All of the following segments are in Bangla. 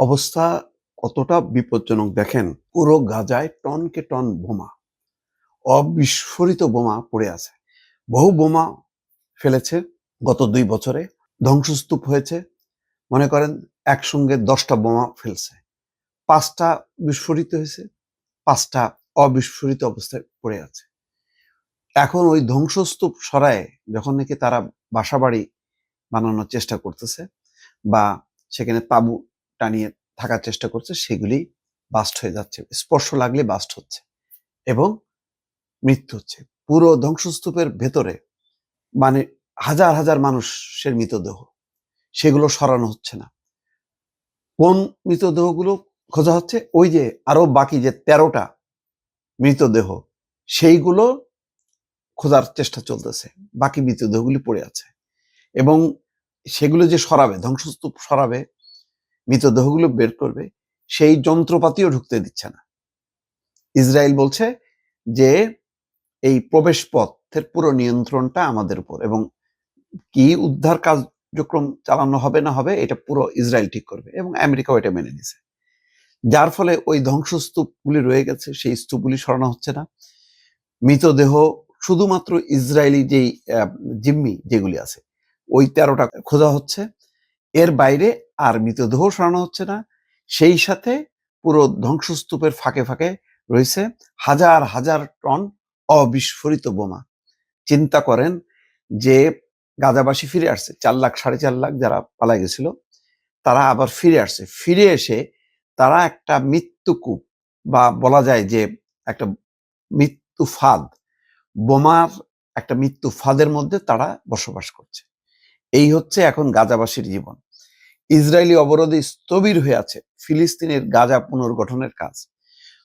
অবস্থা কতটা বিপজ্জনক দেখেন, পুরো গাজায় টনকে টন বোমা, অবিস্ফোরিত বোমা পড়ে আছে। বহু বোমা ফেলেছে গত দুই বছরে, ধ্বংসস্তূপ হয়েছে, মনে করেন একসঙ্গে দশটা বোমা ফেলছে। পাঁচটা বিস্ফোরিত হয়েছে, পাঁচটা অবিস্ফোরিত অবস্থায় পড়ে আছে। এখন ওই ধ্বংসস্তূপ সরায় যখন নাকি তারা বাসাবাড়ি বানানোর চেষ্টা করতেছে বা সেখানে তাবু টানিয়ে থাকার চেষ্টা করছে, সেগুলি বাস্ট হয়ে যাচ্ছে। স্পর্শ লাগলে বাস্ট হচ্ছে এবং মৃত্যু হচ্ছে। পুরো ধ্বংসস্তূপের ভেতরে মানে হাজার হাজার মানুষের মৃতদেহ, সেগুলো সরানো হচ্ছে না। কোন মৃতদেহগুলো খোঁজা হচ্ছে? ওই যে আরও বাকি যে তেরোটা মৃতদেহ, সেইগুলো খোঁজার চেষ্টা চলতেছে। বাকি মৃতদেহগুলি পড়ে আছে এবং সেগুলো যে সরাবে, ধ্বংসস্তূপ সরাবে মৃতদেহগুলো বের করবে, সেই যন্ত্রপাতিও ঢুকতে দিচ্ছে না। ইসরায়েল বলছে যে এই প্রবেশ পথের পুরো নিয়ন্ত্রণটা আমাদের উপর এবং কি উদ্ধার কার্যক্রম চালানো হবে না হবে এটা পুরো ইসরায়েল ঠিক করবে এবং আমেরিকাও এটা মেনে নিছে। যার ফলে ওই ধ্বংসস্তূপগুলি রয়ে গেছে, সেই স্তূপগুলি সরানো হচ্ছে না। মৃতদেহ শুধুমাত্র ইসরায়েলি যেই জিম্মি যেগুলি আছে, ওই তেরোটা খোঁজা হচ্ছে। এর বাইরে আর মৃতদেহ সরানো হচ্ছে না। সেই সাথে পুরো ধ্বংসস্তূপের ফাঁকে ফাঁকে রয়েছে হাজার হাজার টন অবিস্ফোরিত বোমা। চিন্তা করেন যে গাজাবাসী ফিরে আসছে, চার লাখ, সাড়ে চার লাখ যারা পালাই গেছিল, তারা আবার ফিরে আসছে। ফিরে এসে তারা একটা মৃত্যুকূপ বা বলা যায় যে একটা মৃত্যু ফাঁদ, বোমার একটা মৃত্যু ফাঁদের মধ্যে তারা বসবাস করছে। এই হচ্ছে এখন গাজাবাসীর জীবন। ইসরায়েলি অবরোধে স্থবির হয়ে আছে ফিলিস্তিনের গাজা পুনর্গঠনের কাজ।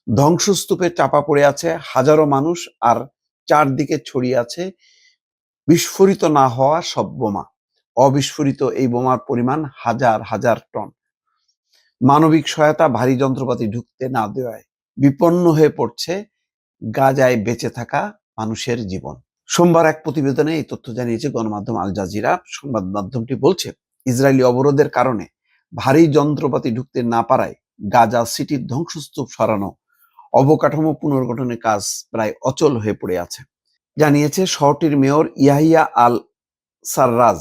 ধ্বংসস্তূপে চাপা পড়ে আছে হাজারো মানুষ আর চারদিকে ছড়িয়ে আছে বিস্ফোরিত না হওয়া সব বোমা। অবিস্ফোরিত এই বোমার পরিমাণ হাজার হাজার টন। মানবিক সহায়তা ভারী যন্ত্রপাতি ঢুকতে না দেওয়ায় বিপন্ন হয়ে পড়ছে গাজায় বেঁচে থাকা মানুষের জীবন। সোমবার এক প্রতিবেদনে এই তথ্য জানিয়েছে গণমাধ্যম আল জাজিরা। সংবাদ মাধ্যমটি বলছে ইসরায়েলি অবরোধের কারণে ভারী যন্ত্রপাতি ঢুকতে না পারায় গাজা সিটির ধ্বংসস্তূপ সরানো অবকাঠামো পুনর্গঠনের কাজ প্রায় অচল হয়ে পড়ে আছে। জানিয়েছে শহরটির মেয়র ইয়াহিয়া আল সাররাজ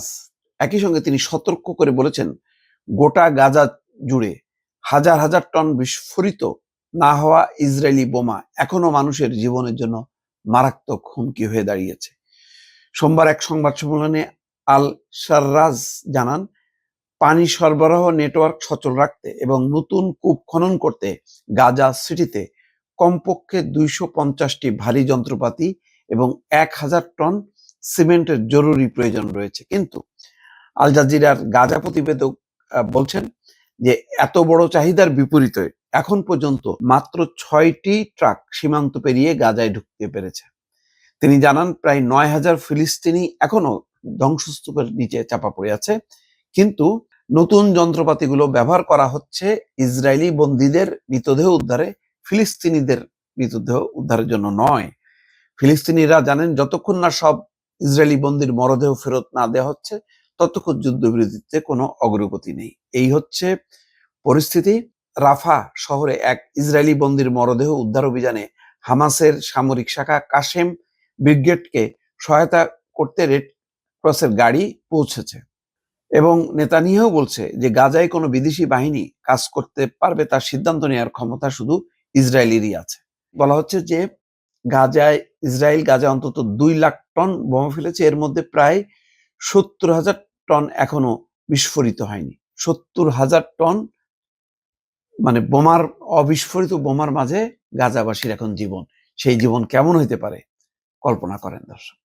একই সঙ্গে তিনি সতর্ক করে বলেছেন, গোটা গাজা জুড়ে হাজার হাজার টন বিস্ফোরিত না হওয়া ইসরায়েলি বোমা এখনও মানুষের জীবনের জন্য মারাত্মক হুমকি হয়ে দাঁড়িয়েছে। সোমবার এক সংবাদ সম্মেলনে আল সাররাজ জানান, পানি সরবরাহ নেটওয়ার্ক সচল রাখতে এবং নতুন কূপ খনন করতে গাজা সিটিতে কমপক্ষে দুইশো পঞ্চাশটি ভারী যন্ত্রপাতি এবং এক হাজার টন সিমেন্টের জরুরি প্রয়োজন রয়েছে। কিন্তু আল জাজিরার গাজা প্রতিবেদক বলছেন যে এত বড় চাহিদার বিপরীতে এখন পর্যন্ত মাত্র ছয়টি ট্রাক সীমান্ত পেরিয়ে গাজায় ঢুকতে পেরেছে। তিনি জানান, প্রায় নয় হাজার ফিলিস্তিনি এখনও ধ্বংসস্তূপের নিচে চাপা পড়ে আছে। কিন্তু নতুন যন্ত্রপাতিগুলো ব্যবহার করা হচ্ছে ইসরায়েলি বন্দীদের মৃতদেহ উদ্ধারে, ফিলিস্তিনিদের মৃতদেহ উদ্ধারের জন্য নয়। ফিলিস্তিনিরা জানেন যতক্ষণ না সব ইসরায়েলি বন্দির মরদেহ ফেরত না দেওয়া হচ্ছে, ততক্ষণ যুদ্ধবিরতিতে কোনো অগ্রগতি নেই। এই হচ্ছে পরিস্থিতি। রাফা শহরে এক ইসরায়েলি বন্দির মরদেহ উদ্ধার অভিযানে হামাসের সামরিক শাখা কাশেম ব্রিগেডকে সহায়তা করতে রেড ক্রসের গাড়ি পৌঁছেছে। এবং নেতানিয়াহু বলছে যে, গাজায় কোনো বিদেশি বাহিনী কাজ করতে পারবে তার সিদ্ধান্ত নেওয়ার ক্ষমতা শুধু ইসরায়েলেরই আছে। বলা হচ্ছে যে, গাজায়, ইসরায়েল গাজায় অন্তত দুই লাখ টন বোমা ফেলেছে। এর মধ্যে প্রায় সত্তর হাজার টন এখনও বিস্ফোরিত হয়নি। সত্তর হাজার টন মানে বোমার, অবিস্ফোরিত বোমার মাঝে গাজাবাসীর এখন জীবন। সেই জীবন কেমন হইতে পারে? কল্পনা করেন দর্শক।